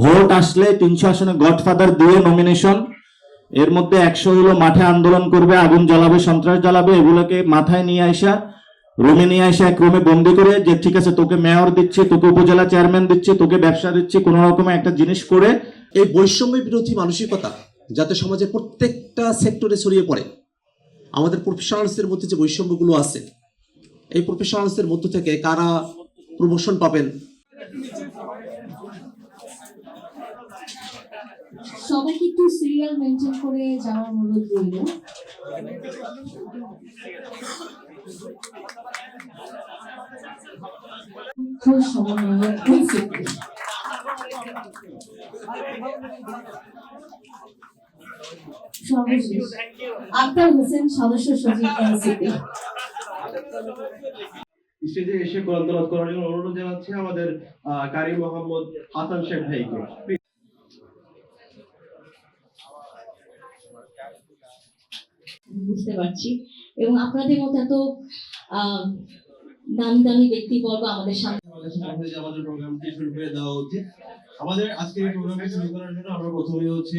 Vote আসলে তিনশো আসনে গডফাদার দিয়ে নমিনেশন এর মধ্যে একশো হলো মাঠে আন্দোলন করবে, আগুন জ্বালাবে, সন্ত্রাস জ্বালাবে, এগুলোকে মাথায় নিয়ে আসা রুমে নিয়ে আসা এক রুমে বন্দি করে, যে ঠিক আছে তোকে মেয়র দিচ্ছে, তোকে উপজেলা চেয়ারম্যান দিচ্ছে, তোকে ব্যবসা দিচ্ছে, কোনো রকমের একটা জিনিস করে। এই বৈষম্য বিরোধী মানসিকতা যাতে সমাজের প্রত্যেকটা সেক্টরে ছড়িয়ে পড়ে, আমাদের প্রফেশনালসদের মধ্যে যে বৈষম্যগুলো আছে, এই প্রফেশনালসদের মধ্য থেকে কারা প্রমোশন পাবেন? সবাইকে একটু সিরিয়াল মেনটেন করে যাওয়ার অনুরোধ রইল। আক্তার হোসেন সদস্য সচিব স্টেজে এসে কোরআন করার জন্য অনুরোধ জানাচ্ছি আমাদের কারি মোহাম্মদ হাসান শেখ ভাইকে। বুঝতে পারছি। এবং আপনাদের মতো এত দামি দামি ব্যক্তিবর্গ আমাদের সামনে আমাদের যে প্রোগ্রামটি শুরু করে দেওয়া উচিত। আমাদের আজকের এই প্রোগ্রামটি শুরু করার জন্য আমরা প্রথমেই হচ্ছে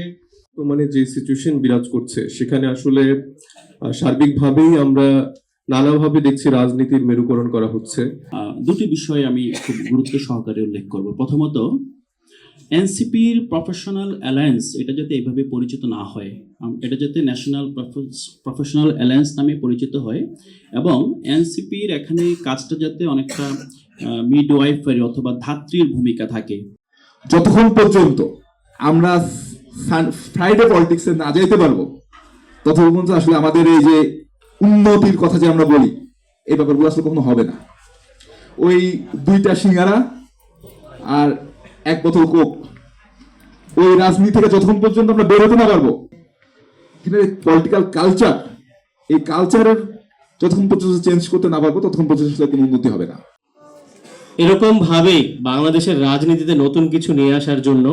বর্তমানে যে সিচুয়েশন বিরাজ করছে সেখানে আসলে সার্বিকভাবেই আমরা নানাভাবে দেখছি রাজনীতির মেরুকরণ করা হচ্ছে। আহ, দুটি বিষয় আমি খুব গুরুত্ব সহকারে উল্লেখ করব। প্রথমত এনসিপির প্রফেশনাল অ্যালায়েন্স, এটা যাতে এভাবে পরিচিত না হয় এটা যাতে ন্যাশনাল প্রফেশনাল অ্যালায়েন্স নামে পরিচিত হয় এবং এনসিপির এখানে কাজটা যাতে অনেকটা মিডওয়াইফারি অথবা ধাত্রীর ভূমিকা থাকে। যতক্ষণ পর্যন্ত আমরা ফ্রাইডে পলিটিক্সে না যেতে পারব, ততক্ষণ পর্যন্ত আসলে আমাদের এই যে উন্নতির কথা যে আমরা বলি, এই ব্যাপারগুলো আসলে কখনো হবে না। ওই দুইটা সিঙ্গারা আর এক বোতল কোক। ওই রাজনীতি থেকে যতক্ষণ পর্যন্ত আমরা বেরোতে না পারব, কিন্তু পলিটিক্যাল কালচার এই কালচারের যতক্ষণ পর্যন্ত চেঞ্জ করতে না পারব, ততক্ষণ পর্যন্ত কোনো উন্নতি হবে না। এরকম ভাবে বাংলাদেশের রাজনীতিতে নতুন কিছু নিয়ে আসার জন্য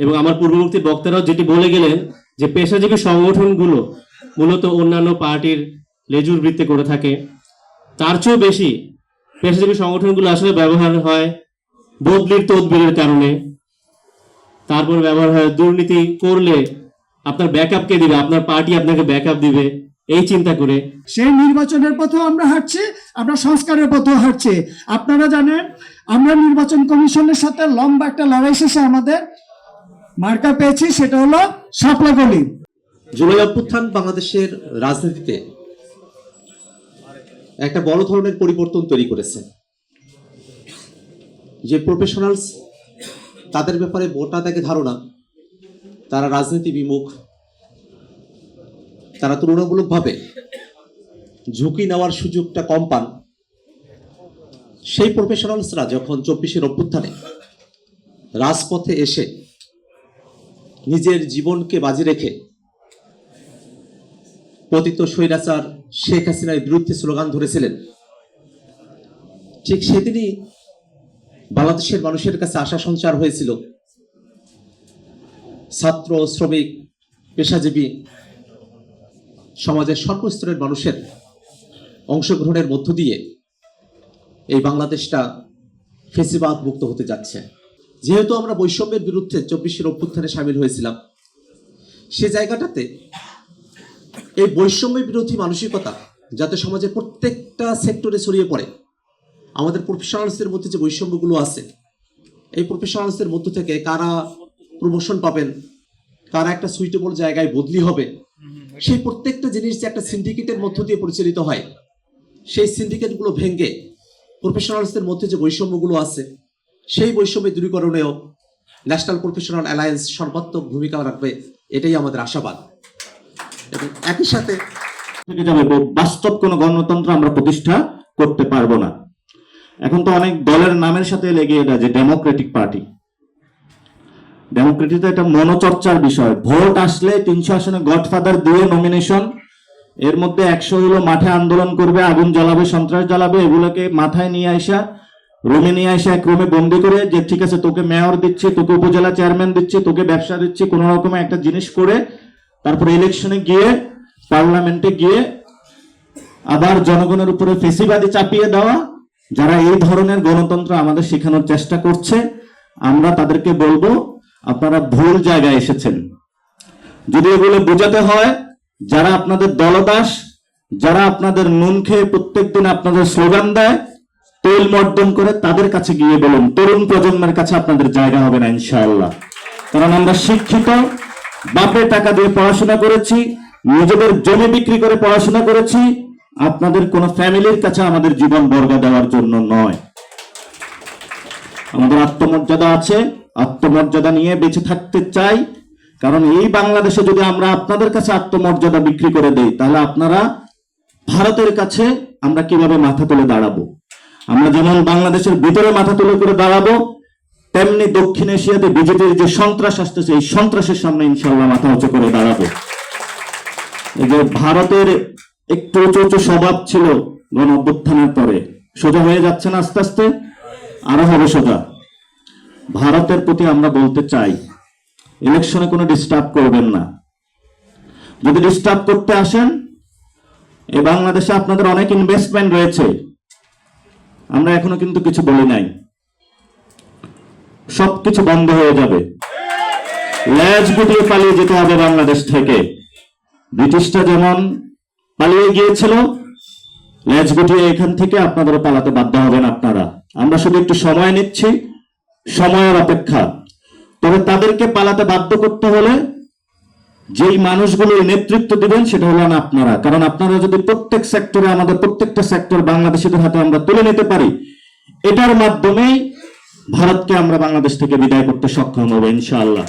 এবং আমার পূর্ববর্তী বক্তারাও যেটি বলে গেলেন যে পেশাজীবী সংগঠনগুলো মূলত অন্যান্য পার্টির লেজুর বৃত্তে করে থাকে, তার চেয়েও বেশি পেশাজীবী সংগঠনগুলো আসলে ব্যবহার হয় বদলির তদবিরের কারণে। তারপর ব্যবহার হয় দুর্নীতি করলে আপনার ব্যাকআপ কে দিবে? আপনার পার্টি আপনাকে ব্যাকআপ দিবে। এই চিন্তা করে। সেই নির্বাচনের পথেও আমরা হাঁটছি আমরা সংস্কারের পথেও হাঁটছি। আপনারা জানেন আমরা নির্বাচন কমিশনের সাথে লম্বা একটা লড়াই শেষে আমাদের মার্কা পেয়েছি সেটা হলো সাপলাগলি জুলাই অভ্যুত্থান বাংলাদেশের রাজনীতিতে একটা বড় ধরনের পরিবর্তন তৈরি করেছে। যে প্রফেশনালস তাদের ব্যাপারে মোটা থেকে ধারণা, তারা রাজনীতি বিমুখ, তারা তুলনামূলকভাবে ঝুঁকি নেওয়ার সুযোগটা কম পান। সেই প্রফেশনালসরা যখন চব্বিশের অভ্যুত্থানে রাজপথে এসে নিজের জীবনকে বাজি রেখে পতিত স্বৈরাচার শেখ হাসিনার বিরুদ্ধে স্লোগান ধরেছিলেন, ঠিক সেদিনই বাংলাদেশের মানুষের কাছে আশা সঞ্চার হয়েছিল। ছাত্র, শ্রমিক, পেশাজীবী, সমাজের সর্বস্তরের মানুষের অংশগ্রহণের মধ্য দিয়ে এই বাংলাদেশটা ফেসিবাদ মুক্ত হতে যাচ্ছে। যেহেতু আমরা বৈষম্যের বিরুদ্ধে চব্বিশের অভ্যুত্থানে সামিল হয়েছিলাম, সে জায়গাটাতে এই বৈষম্য বিরোধী মানসিকতা যাতে সমাজের প্রত্যেকটা সেক্টরে ছড়িয়ে পড়ে আমাদের প্রফেশনালসদের মধ্যে যে বৈষম্যগুলো আছে, এই প্রফেশনালসদের মধ্য থেকে কারা প্রমোশন পাবেন, কারা একটা সুইটেবল জায়গায় বদলি হবে, সেই প্রত্যেকটা জিনিস যে একটা সিন্ডিকেটের মধ্য দিয়ে পরিচালিত হয়, সেই সিন্ডিকেটগুলো ভেঙে প্রফেশনালসদের মধ্যে যে বৈষম্যগুলো আছে, সেই বৈষম্য দূরীকরণেও ন্যাশনাল প্রফেশনাল অ্যালায়েন্স সর্বাত্মক ভূমিকা রাখবে, এটাই আমাদের আশাবাদ। এবং একই সাথে বাস্তব কোনো গণতন্ত্র আমরা প্রতিষ্ঠা করতে পারব না। এখন তো অনেক দলের নামের সাথে লেগে এটা যে ডেমোক্রেটিক পার্টি ডেমোক্রেটিক তো এটা মনোচর্চার বিষয়। ভোট আসলে তিনশো আসনে গডফাদার দিয়ে নমিনেশন এর মধ্যে একশো হলো মাঠে আন্দোলন করবে, আগুন জ্বালাবে, সন্ত্রাস জ্বালাবে, এগুলোকে মাথায় নিয়ে আসা রুমে নিয়ে আসা এক রুমে বন্দি করে যে, ঠিক আছে, তোকে মেয়র দিচ্ছে, তোকে উপজেলা চেয়ারম্যান দিচ্ছে, তোকে ব্যবসা দিচ্ছি, কোনো রকমের একটা জিনিস করে, তারপরে ইলেকশনে গিয়ে পার্লামেন্টে গিয়ে, আবার জনগণের উপরে ফেসিবাদী চাপিয়ে দেওয়া যারা এই ধরনের গণতন্ত্র আমাদের শেখানোর চেষ্টা করছে, আমরা তাদেরকে বলব, আপনারা ভুল জায়গায় এসেছেন। যদি এগুলো বোঝাতে হয়, যারা আপনাদের দলদাস, যারা আপনাদের নুন খেয়ে প্রত্যেকদিন আপনাদের স্লোগান দেয়, তেল মর্দন করে তাদের কাছে গিয়ে বলুন, তরুণ প্রজন্মের কাছে আপনাদের জায়গা হবে না, ইনশাআল্লাহ। কারণ আমরা শিক্ষিত, বাপের টাকা দিয়ে পড়াশোনা করেছি, নিজেদের জমি বিক্রি করে পড়াশোনা করেছি আপনাদের কোন ফ্যামিলির কাছে আমাদের জীবন বর্গা দেওয়ার জন্য নয়। আমাদের আত্মমর্যাদা আছে। আত্মমর্যাদা নিয়ে বেঁচে থাকতে চাই। কারণ এই বাংলাদেশে যদি আমরা আপনাদের কাছে আত্মমর্যাদা বিক্রি করে দেই, তাহলে আপনারা ভারতের কাছে আমরা কীভাবে মাথা তুলে দাঁড়াবো? আমরা যেমন বাংলাদেশের ভিতরে মাথা তুলে করে দাঁড়াবো, তেমনি দক্ষিণ এশিয়াতে বিজেপির যে সন্ত্রাস আসতেছে, এই সন্ত্রাসের সামনে ইনশাল্লাহ মাথা উঁচু করে দাঁড়াবো। এই যে ভারতের একটু উঁচু উঁচু স্বভাব ছিল গণ অভ্যুত্থানের পরে। সোজা হয়ে যাচ্ছে না আস্তে আস্তে? আরও হবে সোজা। ভারতের প্রতি আমরা বলতে চাই, ইলেকশনে কোনো ডিস্টার্ব করবেন না। যদি ডিস্টার্ব করতে আসেন এই বাংলাদেশে আপনাদের অনেক ইনভেস্টমেন্ট রয়েছে। আমরা এখনও কিন্তু কিছু বলি নাই। সবকিছু বন্ধ হয়ে যাবে। ল্যাজ গুটিয়ে পালিয়ে যেতে হবে বাংলাদেশ থেকে। ব্রিটিশটা যেমন পালিয়ে গিয়েছিল ল্যাজ গুটিয়ে এখান থেকে আপনাদেরও পালাতে বাধ্য হবেন আপনারা। আমরা শুধু একটু সময় নিচ্ছি, সময়ের অপেক্ষা। তবে তাদেরকে পালাতে বাধ্য করতে হলে যেই মানুষগুলো নেতৃত্ব দিবেন সেটা হলেন আপনারা। কারণ আপনারা যদি প্রত্যেক সেক্টরে, আমাদের প্রত্যেকটা সেক্টর বাংলাদেশিদের হাতে আমরা তুলে নিতে পারি, এটার মাধ্যমেই ভারতকে আমরা বাংলাদেশ থেকে বিদায় করতে সক্ষম হব, ইনশাআল্লাহ।